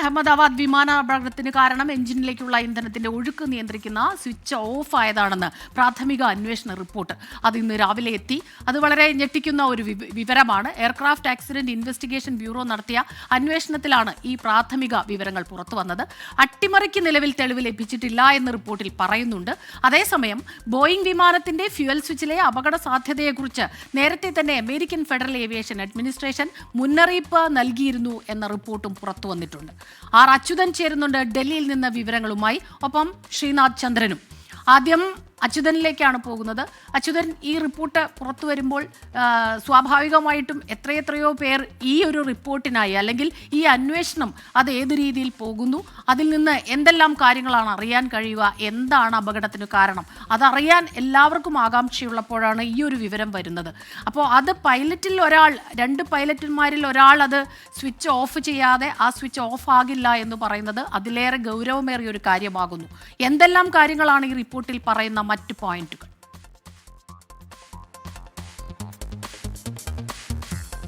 അഹമ്മദാബാദ് വിമാനാപകടത്തിന് കാരണം എഞ്ചിനിലേക്കുള്ള ഇന്ധനത്തിന്റെ ഒഴുക്ക് നിയന്ത്രിക്കുന്ന സ്വിച്ച് ഓഫ് ആയതാണെന്ന് പ്രാഥമിക അന്വേഷണ റിപ്പോർട്ട്. അത് ഇന്ന് രാവിലെ എത്തി. അത് വളരെ ഞെട്ടിക്കുന്ന ഒരു വിവരമാണ്. എയർക്രാഫ്റ്റ് ആക്സിഡന്റ് ഇൻവെസ്റ്റിഗേഷൻ ബ്യൂറോ നടത്തിയ അന്വേഷണത്തിലാണ് ഈ പ്രാഥമിക വിവരങ്ങൾ പുറത്തു വന്നത്. അട്ടിമറിക്ക് നിലവിൽ തെളിവ് ലഭിച്ചിട്ടില്ല എന്ന് റിപ്പോർട്ടിൽ പറയുന്നുണ്ട്. അതേസമയം ബോയിംഗ് വിമാനത്തിന്റെ ഫ്യുവൽ സ്വിച്ചിലെ അപകട സാധ്യതയെക്കുറിച്ച് നേരത്തെ തന്നെ അമേരിക്കൻ ഫെഡറൽ ഏവിയേഷൻ അഡ്മിനിസ്ട്രേഷൻ മുന്നറിയിപ്പ് നൽകിയിരുന്നു എന്ന റിപ്പോർട്ടും പുറത്തു വന്നിട്ടുണ്ട്. ആർ അച്യുതൻ ചേരുന്നുണ്ട് ഡൽഹിയിൽ നിന്ന് വിവരങ്ങളുമായി. ഒപ്പം ശ്രീനാഥ് ചന്ദ്രനും. ആദ്യം അച്യുതനിലേക്കാണ് പോകുന്നത്. അച്യുതൻ ഈ റിപ്പോർട്ട് പുറത്തു വരുമ്പോൾ സ്വാഭാവികമായിട്ടും എത്രയെത്രയോ പേർ ഈ ഒരു റിപ്പോർട്ടിനായി അല്ലെങ്കിൽ ഈ അന്വേഷണം അത് ഏത് രീതിയിൽ പോകുന്നു അതിൽ നിന്ന് എന്തെല്ലാം കാര്യങ്ങളാണ് അറിയാൻ കഴിയുക എന്താണ് അപകടത്തിന് കാരണം അതറിയാൻ എല്ലാവർക്കും ആകാംക്ഷയുള്ളപ്പോഴാണ് ഈ ഒരു വിവരം വരുന്നത്. അപ്പോൾ അത് പൈലറ്റിൽ ഒരാൾ രണ്ട് പൈലറ്റുമാരിൽ ഒരാൾ അത് സ്വിച്ച് ഓഫ് ചെയ്യാതെ ആ സ്വിച്ച് ഓഫ് ആകില്ല എന്ന് പറയുന്നത് അതിലേറെ ഗൗരവമേറിയ ഒരു കാര്യമാകുന്നു. എന്തെല്ലാം കാര്യങ്ങളാണ് ഈ റിപ്പോർട്ടിൽ പറയുന്ന മറ്റ് പോയിന്റുകൾ.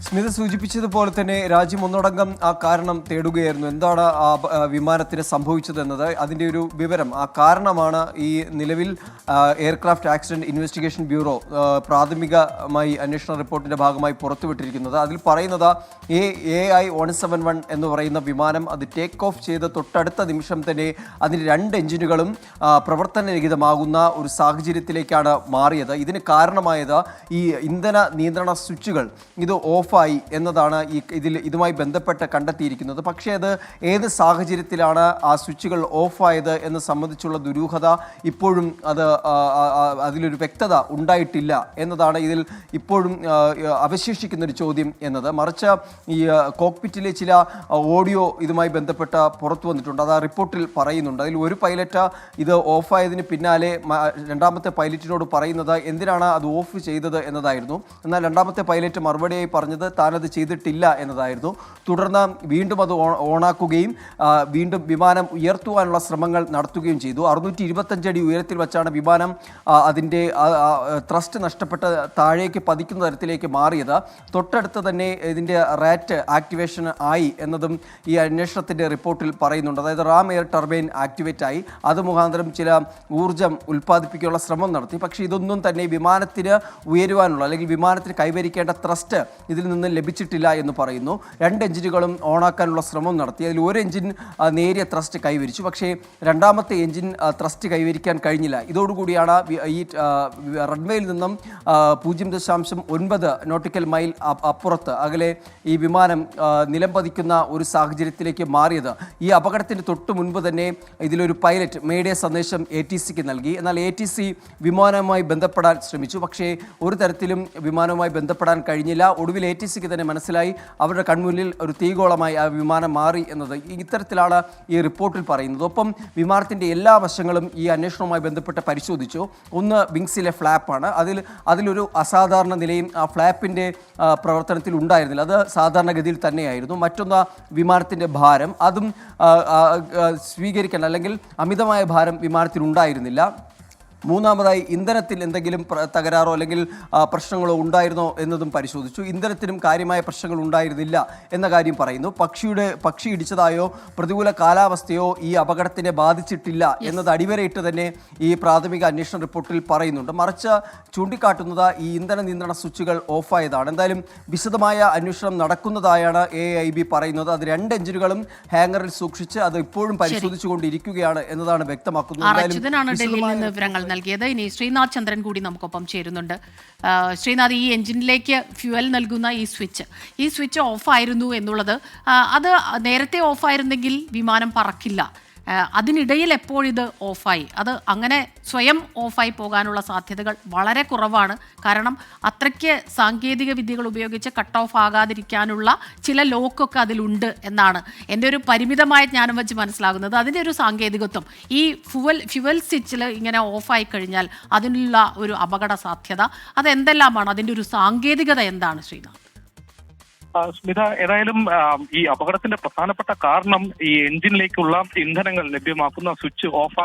സ്മിത സൂചിപ്പിച്ചതുപോലെ തന്നെ രാജ്യം ഒന്നടങ്കം ആ കാരണം തേടുകയായിരുന്നു. എന്താണ് ആ വിമാനത്തിന് സംഭവിച്ചതെന്നത്? അതിന്റെ ഒരു വിവരം ആ കാരണമാണ് ഈ നിലവിൽ എയർക്രാഫ്റ്റ് ആക്സിഡന്റ് ഇൻവെസ്റ്റിഗേഷൻ ബ്യൂറോ പ്രാഥമികമായി അന്വേഷണ റിപ്പോർട്ടിന്റെ ഭാഗമായി പുറത്തുവിട്ടിരിക്കുന്നത്. അതിൽ പറയുന്നത് A A I one seven one എന്ന് പറയുന്ന വിമാനം അത് ടേക്ക് ഓഫ് ചെയ്ത തൊട്ടടുത്ത നിമിഷം തന്നെ അതിന്റെ രണ്ട് എഞ്ചിനുകളും പ്രവർത്തനരഹിതമാകുന്ന ഒരു സാഹചര്യത്തിലേക്കാണ് മാറിയത്. ഇതിന് കാരണമായത് ഈ ഇന്ധന നിയന്ത്രണ സ്വിച്ചുകൾ ഇത് ഓഫായി എന്നതാണ് ഈ ഇതിൽ ഇതുമായി ബന്ധപ്പെട്ട് കണ്ടെത്തിയിരിക്കുന്നത്. പക്ഷേ അത് ഏത് സാഹചര്യത്തിലാണ് ആ സ്വിച്ചുകൾ ഓഫായത് എന്ന് സംബന്ധിച്ചുള്ള ദുരൂഹത ഇപ്പോഴും അത് അതിലൊരു വ്യക്തത ഉണ്ടായിട്ടില്ല എന്നതാണ് ഇതിൽ ഇപ്പോഴും അവശേഷിക്കുന്ന ഒരു ചോദ്യം എന്നത്. മറിച്ച് ഈ കോക്പിറ്റിലെ ചില ഓഡിയോ ഇതുമായി ബന്ധപ്പെട്ട പുറത്തു വന്നിട്ടുണ്ട്. അത് ആ റിപ്പോർട്ടിൽ പറയുന്നുണ്ട്. അതിൽ ഒരു പൈലറ്റ് ഇത് ഓഫായതിന് പിന്നാലെ രണ്ടാമത്തെ പൈലറ്റിനോട് പറയുന്നത് എന്തിനാണ് അത് ഓഫ് ചെയ്തത് എന്നതായിരുന്നു. എന്നാൽ രണ്ടാമത്തെ പൈലറ്റ് മറുപടിയായി പറഞ്ഞത് താനത് ചെയ്തിട്ടില്ല എന്നതായിരുന്നു. തുടർന്ന് വീണ്ടും അത് ഓണാക്കുകയും വീണ്ടും വിമാനം ഉയർത്തുവാനുള്ള ശ്രമങ്ങൾ നടത്തുകയും ചെയ്തു. അറുന്നൂറ്റി ഇരുപത്തഞ്ചടി ഉയരത്തിൽ വെച്ചാണ് വിമാനം അതിന്റെ ത്രസ്റ്റ് നഷ്ടപ്പെട്ട് താഴേക്ക് പതിക്കുന്ന തരത്തിലേക്ക് മാറിയത്. തൊട്ടടുത്ത് തന്നെ ഇതിന്റെ റാറ്റ് ആക്ടിവേഷൻ ആയി എന്നതും ഈ അന്വേഷണത്തിന്റെ റിപ്പോർട്ടിൽ പറയുന്നുണ്ട്. അതായത് റാം എയർ ടർബൈൻ ആക്ടിവേറ്റ് ആയി. അത് മുഖാന്തരം ചില ഊർജം ഉൽപ്പാദിപ്പിക്കാനുള്ള ശ്രമം നടത്തി. പക്ഷേ ഇതൊന്നും തന്നെ വിമാനത്തിന് ഉയരുവാനുള്ള അല്ലെങ്കിൽ വിമാനത്തിന് കൈവരിക്കേണ്ട ത്രസ്റ്റ് ഇതിൽ നിന്ന് ലഭിച്ചിട്ടില്ല എന്ന് പറയുന്നു. രണ്ട് എഞ്ചിനുകളും ഓണാക്കാനുള്ള ശ്രമം നടത്തി. അതിൽ ഒരു എഞ്ചിൻ നേരിയ ത്രസ്റ്റ് കൈവരിച്ചു. പക്ഷേ രണ്ടാമത്തെ എഞ്ചിൻ ത്രസ്റ്റ് കൈവരിക്കാൻ കഴിഞ്ഞില്ല. ഇതോടുകൂടിയാണ് വി- ഈ റൺവേയിൽ നിന്നും പൂജ്യം ദശാംശം ഒൻപത് നോട്ടിക്കൽ മൈൽ അപ്പുറത്ത് അകലെ ഈ വിമാനം നിലംപതിക്കുന്ന ഒരു സാഹചര്യത്തിലേക്ക് മാറിയത്. ഈ അപകടത്തിന് തൊട്ട് മുൻപ് തന്നെ ഇതിലൊരു പൈലറ്റ് മേഡേ സന്ദേശം എ ടി സിക്ക് നൽകി. എന്നാൽ എ ടി സി വിമാനവുമായി ബന്ധപ്പെടാൻ ശ്രമിച്ചു. പക്ഷേ ഒരു തരത്തിലും വിമാനവുമായി ബന്ധപ്പെടാൻ കഴിഞ്ഞില്ല. ഒടുവിൽ എ ടി സിക്ക് തന്നെ മനസ്സിലായി. അവരുടെ കൺമുന്നിൽ ഒരു തീഗോളമായി ആ വിമാനം മാറി എന്നത് ഇത്തരത്തിലാണ് ഈ റിപ്പോർട്ടിൽ പറയുന്നത്. ഒപ്പം വിമാനത്തിന്റെ എല്ലാ വശങ്ങളും ഈ അന്വേഷണവുമായി ബന്ധപ്പെട്ട് പരിശോധിച്ചു. ഒന്ന് വിങ്സിലെ ഫ്ലാപ്പാണ് അതിൽ അതിലൊരു അസാധാരണ നിലയും ആ ഫ്ലാപ്പിന്റെ പ്രവർത്തനത്തിൽ ഉണ്ടായിരുന്നില്ല. അത് സാധാരണഗതിയിൽ തന്നെയായിരുന്നു. മറ്റൊന്ന് വിമാനത്തിന്റെ ഭാരം. അതും സ്വീകരിക്കണം അല്ലെങ്കിൽ അമിതമായ ഭാരം വിമാനത്തിൽ ഉണ്ടായിരുന്നില്ല. മൂന്നാമതായി ഇന്ധനത്തിൽ എന്തെങ്കിലും തകരാറോ അല്ലെങ്കിൽ പ്രശ്നങ്ങളോ ഉണ്ടായിരുന്നോ എന്നതും പരിശോധിച്ചു. ഇന്ധനത്തിനും കാര്യമായ പ്രശ്നങ്ങൾ ഉണ്ടായിരുന്നില്ല എന്ന കാര്യം പറയുന്നു. പക്ഷിയുടെ പക്ഷി ഇടിച്ചതായോ പ്രതികൂല കാലാവസ്ഥയോ ഈ അപകടത്തിനെ ബാധിച്ചിട്ടില്ല എന്നത് അടിവരയിട്ട് തന്നെ ഈ പ്രാഥമിക അന്വേഷണ റിപ്പോർട്ടിൽ പറയുന്നുണ്ട്. മറിച്ച് ചൂണ്ടിക്കാട്ടുന്നത് ഈ ഇന്ധന നിയന്ത്രണ സ്വിച്ചുകൾ ഓഫായതാണ്. എന്തായാലും വിശദമായ അന്വേഷണം നടക്കുന്നതായാണ് എ ഐ ബി പറയുന്നത്. അത് രണ്ട് എഞ്ചിനുകളും ഹാങ്ങറിൽ സൂക്ഷിച്ച് അത് ഇപ്പോഴും പരിശോധിച്ചുകൊണ്ടിരിക്കുകയാണ് എന്നതാണ് വ്യക്തമാക്കുന്നത്. എന്തായാലും വിശദമായ നൽകിയത്. ഇനി ശ്രീനാഥ് ചന്ദ്രൻ കൂടി നമുക്കൊപ്പം ചേരുന്നുണ്ട്. ശ്രീനാഥ് ഈ എഞ്ചിനിലേക്ക് ഫ്യുവൽ നൽകുന്ന ഈ സ്വിച്ച് ഈ സ്വിച്ച് ഓഫായിരുന്നു എന്നുള്ളത് അത് നേരത്തെ ഓഫായിരുന്നെങ്കിൽ വിമാനം പറക്കില്ല. അതിനിടയിൽ എപ്പോഴിത് ഓഫായി? അത് അങ്ങനെ സ്വയം ഓഫായി പോകാനുള്ള സാധ്യതകൾ വളരെ കുറവാണ്. കാരണം അത്രയ്ക്ക് സാങ്കേതിക വിദ്യകൾ ഉപയോഗിച്ച് കട്ട് ഓഫ് ആകാതിരിക്കാനുള്ള ചില ലോക്കൊക്കെ അതിലുണ്ട് എന്നാണ് എന്റെ ഒരു പരിമിതമായ ജ്ഞാനം വെച്ച് മനസ്സിലാകുന്നത്. അതിന്റെ ഒരു സാങ്കേതികത്വം ഈ ഫ്യുവൽ ഫ്യുവൽ സ്വിച്ചിൽ ഇങ്ങനെ ഓഫായി കഴിഞ്ഞാൽ അതിനുള്ള ഒരു അപകട സാധ്യത അതെന്തെല്ലാമാണ്? അതിന്റെ ഒരു സാങ്കേതികത എന്താണ് ശ്രീനാഥ്? സ്മിത ഏതായാലും ഈ അപകടത്തിന്റെ പ്രധാനപ്പെട്ട കാരണം ഈ എഞ്ചിനിലേക്കുള്ള ഇന്ധനങ്ങൾ ലഭ്യമാക്കുന്ന സ്വിച്ച് ഓഫ്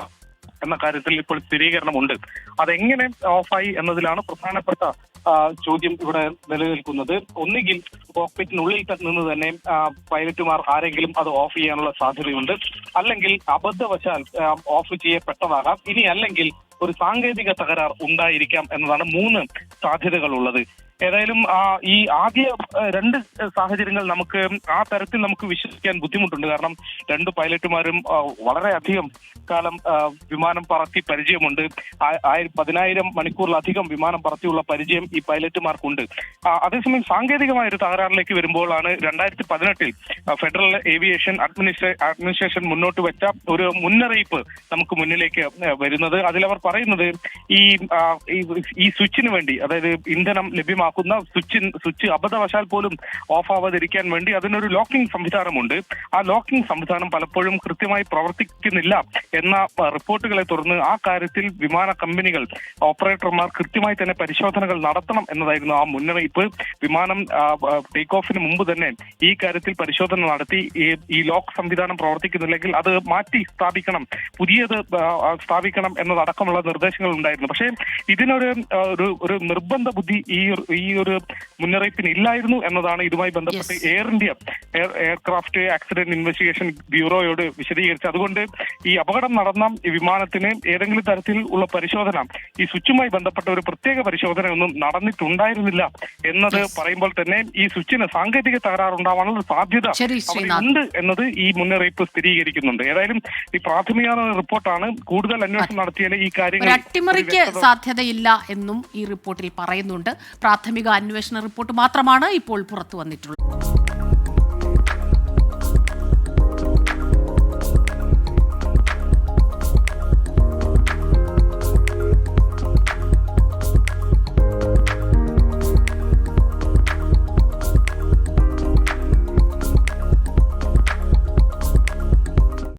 എന്ന കാര്യത്തിൽ ഇപ്പോൾ സ്ഥിരീകരണമുണ്ട്. അതെങ്ങനെ ഓഫായി എന്നതിലാണ് പ്രധാനപ്പെട്ട ചോദ്യം ഇവിടെ നിലനിൽക്കുന്നത്. ഒന്നുകിൽ കോക്പിറ്റിനുള്ളിൽ നിന്ന് തന്നെ പൈലറ്റുമാർ ആരെങ്കിലും അത് ഓഫ് ചെയ്യാനുള്ള സാധ്യതയുണ്ട്. അല്ലെങ്കിൽ അബദ്ധവശാൽ ഓഫ് ചെയ്യപ്പെട്ടതാകാം. ഇനി അല്ലെങ്കിൽ ഒരു സാങ്കേതിക തകരാർ ഉണ്ടായിരിക്കാം എന്നതാണ് മൂന്ന് സാധ്യതകളുള്ളത്. ഏതായാലും ഈ ആദ്യ രണ്ട് സാഹചര്യങ്ങൾ നമുക്ക് ആ തരത്തിൽ നമുക്ക് വിശ്വസിക്കാൻ ബുദ്ധിമുട്ടുണ്ട്. കാരണം രണ്ട് പൈലറ്റുമാരും വളരെയധികം കാലം വിമാനം പറത്തി പരിചയമുണ്ട്. പതിനായിരം മണിക്കൂറിലധികം വിമാനം പറത്തിയുള്ള പരിചയം ഈ പൈലറ്റുമാർക്കുണ്ട്. അതേസമയം സാങ്കേതികമായ ഒരു തകരാറിലേക്ക് വരുമ്പോഴാണ് രണ്ടായിരത്തി പതിനെട്ടിൽ ഫെഡറൽ ഏവിയേഷൻ അഡ്മിനിസ്ട്രേ അഡ്മിനിസ്ട്രേഷൻ മുന്നോട്ട് വെച്ച ഒരു മുന്നറിയിപ്പ് നമുക്ക് മുന്നിലേക്ക് വരുന്നത്. അതിലവർ പറയുന്നത് ഈ ഈ- സ്വിച്ചിന് വേണ്ടി അതായത് ഇന്ധനം ലഭ്യമാക്കുന്ന സ്വിച്ച് സ്വിച്ച് അബദ്ധവശാൽ പോലും ഓഫ് ആവാതിരിക്കാൻ വേണ്ടി അതിനൊരു ലോക്കിംഗ് സംവിധാനമുണ്ട്. ആ ലോക്കിംഗ് സംവിധാനം പലപ്പോഴും കൃത്യമായി പ്രവർത്തിക്കുന്നില്ല എന്ന റിപ്പോർട്ടുകളെ തുടർന്ന് ആ കാര്യത്തിൽ വിമാന കമ്പനികൾ ഓപ്പറേറ്റർമാർ കൃത്യമായി തന്നെ പരിശോധനകൾ നടത്തണം എന്നതായിരുന്നു ആ മുന്നറിയിപ്പ്. വിമാനം ടേക്ക് ഓഫിന് മുമ്പ് തന്നെ ഈ കാര്യത്തിൽ പരിശോധന നടത്തി ഈ- ലോക്ക് സംവിധാനം പ്രവർത്തിക്കുന്നില്ലെങ്കിൽ അത് മാറ്റി സ്ഥാപിക്കണം പുതിയത് സ്ഥാപിക്കണം എന്നതടക്കമുള്ള നിർദ്ദേശങ്ങൾ ഉണ്ടായിരുന്നു പക്ഷേ ഇതിനൊരു ഒരു നിർബന്ധ ബുദ്ധി ഈ ഈ ഒരു മുന്നറിയിപ്പിന് ഇല്ലായിരുന്നു എന്നതാണ് ഇതുമായി ബന്ധപ്പെട്ട് Air India aircraft accident investigation ബ്യൂറോയോട് വിശദീകരിച്ചത്. അതുകൊണ്ട് ഈ അപകടം നടന്ന ഈ വിമാനത്തിന് ഏതെങ്കിലും തരത്തിൽ ഉള്ള പരിശോധന ഈ സ്വിച്ചുമായി ബന്ധപ്പെട്ട ഒരു പ്രത്യേക പരിശോധന ഒന്നും നടന്നിട്ടുണ്ടായിരുന്നില്ല എന്നത് പറയുമ്പോൾ തന്നെ ഈ സ്വിച്ചിന് സാങ്കേതിക തകരാറുണ്ടാവാനുള്ള സാധ്യത ഉണ്ട് എന്നത് ഈ മുന്നറിയിപ്പ് സ്ഥിരീകരിക്കുന്നുണ്ട്. ഏതായാലും ഈ പ്രാഥമിക റിപ്പോർട്ടാണ് കൂടുതൽ അന്വേഷണം നടത്തിയാലേ ഈ കാര്യങ്ങൾ അട്ടിമറിക്ക് സാധ്യതയില്ല എന്നും ഈ റിപ്പോർട്ടിൽ പറയുന്നുണ്ട്. പ്രാഥമിക അന്വേഷണ റിപ്പോർട്ട് മാത്രമാണ് ഇപ്പോൾ പുറത്തു വന്നിട്ടുള്ളത്.